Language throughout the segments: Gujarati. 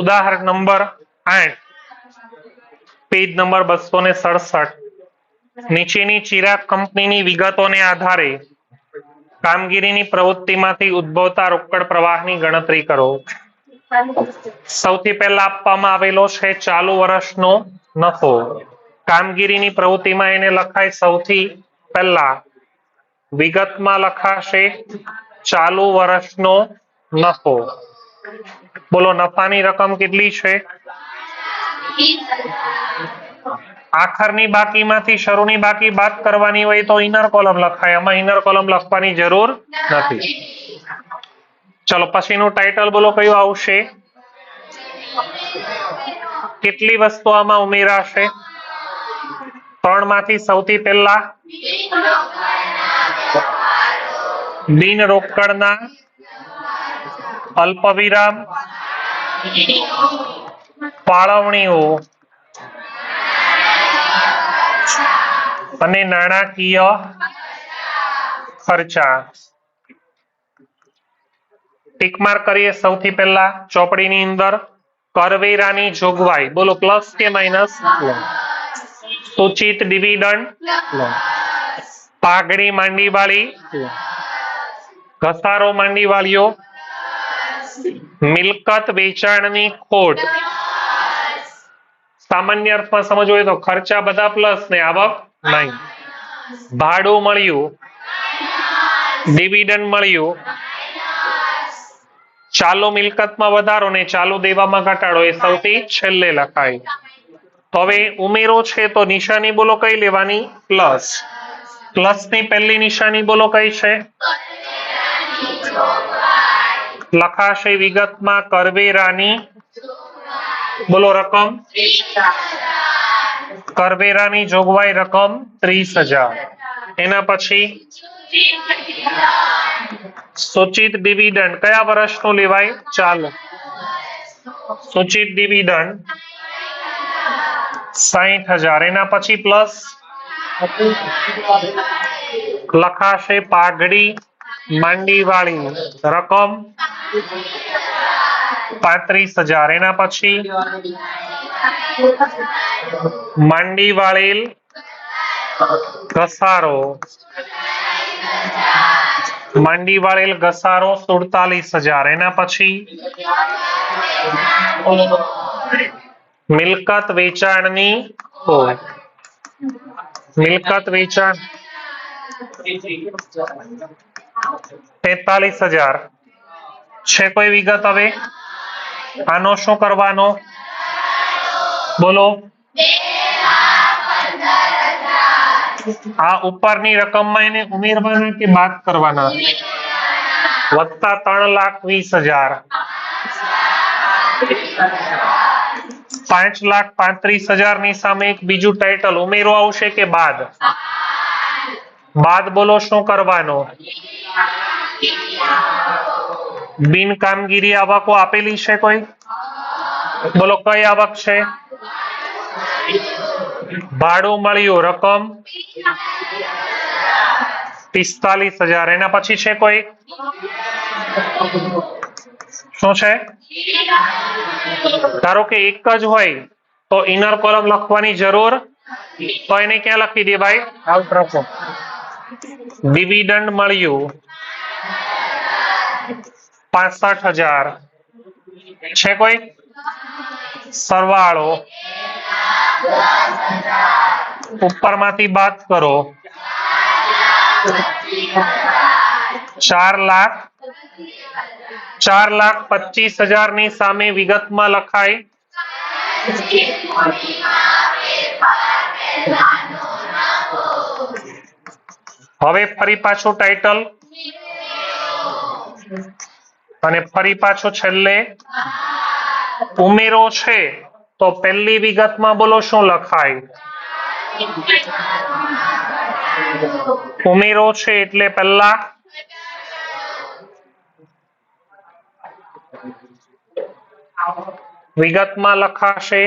ઉદાહરણ નંબર આઠ. પેજ નંબર બસો ને સડસઠ. નીચેની ચિરાગ કંપનીની વિગતોને આધારે કામગીરીની પ્રવૃત્તિમાંથી ઉદ્ભવતા રોકડ પ્રવાહની ગણતરી કરો. સૌથી પહેલા આપવામાં આવેલો છે, ચાલુ વર્ષનો નફો. કામગીરીની પ્રવૃત્તિમાં એને લખાય સૌથી પહેલા. વિગતમાં લખાશે, ચાલુ વર્ષનો નફો. બોલો, નફાની રકમ કેટલી છે? આખરની બાકીમાંથી શરૂની બાકી બાદ કરવાની હોય તો ઇનર કોલમ લખાય. આમાં ઇનર કોલમ લખવાની જરૂર નથી. ચલો, પછીનું ટાઇટલ બોલો, કયું આવશે? કેટલી વસ્તુ આમાં ઉમેરાશે? ત્રણમાંથી સૌથી પહેલા બિન રોકડના, અલ્પવિરામ ફાળવણીઓ અને નાણાકીય ખર્ચા. ટીક કરીએ સૌથી પહેલા ચોપડીની અંદર, કરવેરાની જોગવાઈ. બોલો, પ્લસ કે માઇનસ? સૂચિત ડિવિડન્ડ? પાઘડી માંડીવાળી ઘસારો માંડીવાળીઓ મિલકત વેચાણની ખોટ. સામાન્ય અર્થમાં સમજવું તો ખર્ચા બધા પ્લસ ને આવક નહીં ભાડું મળ્યું. ડિવિડન્ડ મળ્યું. ચાલુ મિલકતમાં વધારો ને ચાલુ દેવામાં ઘટાડો એ સૌથી છેલ્લે લખાય. તો હવે ઉમેરો છે તો નિશાની બોલો કઈ લેવાની? પ્લસ પ્લસની પહેલી નિશાની બોલો કઈ છે? લખાશે વિગતમાં કરવેરાની બોલો રકમ. કરવેરાની જોગવાઈ રકમ ત્રીસ હજાર. એના પછી સૂચિત ડિવિડન્ડ કયા વર્ષનું લેવાય? ચાલો. સૂચિત ડિવિડન્ડ સાહીઠ હજાર. એના પછી પ્લસ. લખાશે પાઘડી. માંડીવાળી રકમ પાંત્રીસ હજાર. એના પછી માંડી વાળેલ ઘસારો. માંડી વાળેલ ઘસારો સુડતાલીસ હજાર. એના પછી મિલકત વેચાણની ખોટ મિલકત વેચાણ તેતાલીસ હજાર. છે કોઈ વિગત હવે? આનો શું કરવાનો? બોલો. આ ઉપરની રકમમાં એને ઉમેરવાના કે બાદ કરવાના? વત્તા ત્રણ લાખ વીસ હજાર. પાંચ લાખ પાંત્રીસ હજારની સામે એક બીજું ટાઇટલ ઉમેરો આવશે કે બાદ? બાદ બોલો, શું કરવાનો? બિન કામગીરી આવકો આપેલી છે કોઈ? બોલો, કઈ આવક છે? ભાડું મળ્યું, રકમ? પિસ્તાલીસ હજાર. એના પછી છે કોઈ? શું છે? ધારો કે એક જ હોય, તો ઇનર કોલમ લખવાની જરૂર? તો એને ક્યાં લખી દેવાય આઉટ રાખો. ડિવિડન્ડ મળ્યું પાસઠ હજાર. છે કોઈ? સરવાળો. ઉપરમાંથી બાદ કરો. ચાર લાખ. ચાર લાખ પચીસ હજારની સામે વિગતમાં લખાય. હવે ફરી પાછું ટાઇટલ અને ફરી પાછો છેલ્લે. ઉમેરો છે, તો પહેલી વિગતમાં બોલો શું લખાય? ઉમેરો છે એટલે પહેલા. વિગતમાં લખાશે.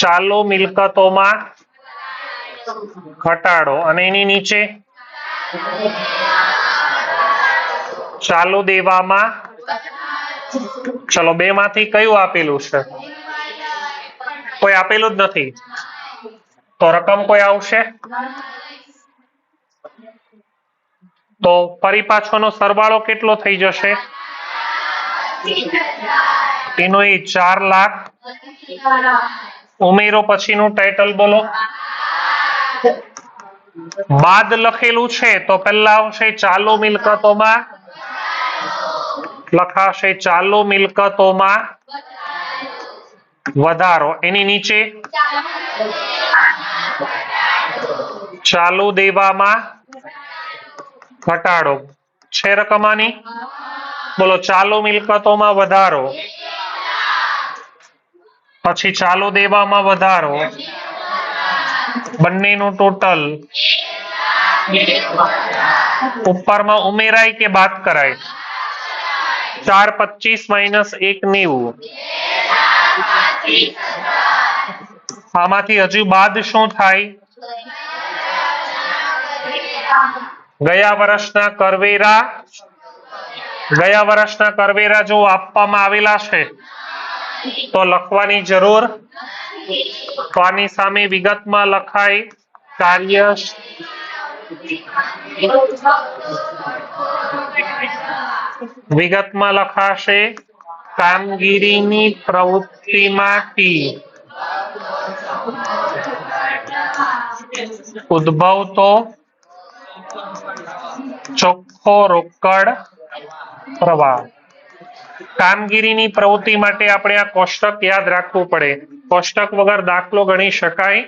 ચાલુ મિલકતોમાં. ઘટાડો. અને એની નીચે? ચાલુ દેવામાં? ચલો બે માંથી કયું આપેલું છે? કોઈ આપેલું જ નથી? તો રકમ કોઈ આવશે? તો ફરી પાછોનો સરવાળો કેટલો થઈ જશે? એનો એ ચાર લાખ. ઉમેરો પછીનું ટાઇટલ બોલો. બાદ લખેલું છે, તો પહેલા આવશે ચાલુ મિલકતોમાં. લખાશે ચાલુ મિલકતોમાં. વધારો, એની નીચે. ચાલુ દેવામાં. ઘટાડો, છે રકમાની? બોલો, ચાલુ મિલકતોમાં વધારો. પછી ચાલુ દેવામાં વધારો. બંનેનું ટોટલ ઉપરમાં ઉમેરાય કે બાદ કરાય? ચાર પચીસ માઇનસ એક નેવું. આમાંથી હજુ બાદ શું થાય? ગયા વર્ષના કરવેરા, ગયા વર્ષના કરવેરા જો આપવામાં આવેલા છે તો લખવાની જરૂર. તો આની સામે વિગતમાં લખાય કાર્ય વિગતમાં લખાશે કામગીરીની પ્રવૃત્તિમાંથી ઉદ્ભવતો ચોખ્ખો રોકડ પ્રવાહ. કામગીરીની પ્રવૃત્તિ માટે આપણે આ કોષ્ટક યાદ રાખવું પડે. કોષ્ટક વગર દાખલો ગણી શકાય.